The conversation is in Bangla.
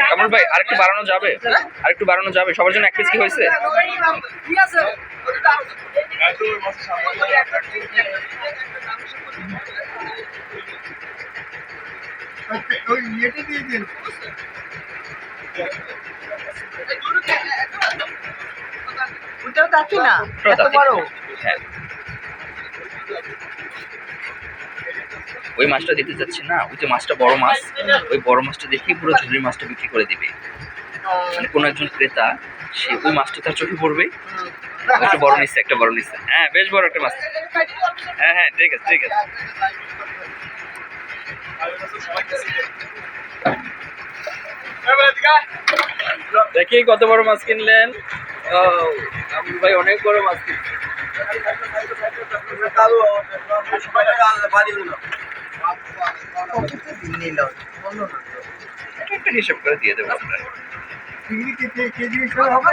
কামরুল ভাই আরেকটু বাড়ানো যাবে? আরেকটু বাড়ানো যাবে? সবার জন্য এক পিস কি হয়েছে? ওই ইয়েটা দিয়ে দিন। না এত বড়। হ্যাঁ। ওই মাছটা দিতে যাচ্ছি না ওই যে মাছটা বড় মাছ ওই বড় মাছটা দেখি পুরো ঝুড়ির মাছটা বিক্রি করে দিবে। মানে কোনো একজন ক্রেতা সে ওই মাছটা তার চোখে পড়বে। একটা বড় নিচ্ছে একটা বড় নিচ্ছে। হ্যাঁ বেশ বড় একটা মাছ। হ্যাঁ হ্যাঁ ঠিক আছে ঠিক আছে। দেখি কত বড় মাছ কিনলেন। কামরুল ভাই অনেক বড় মাছ। একটা হিসাব করে দিয়ে দেবো আপনার কেজি হবে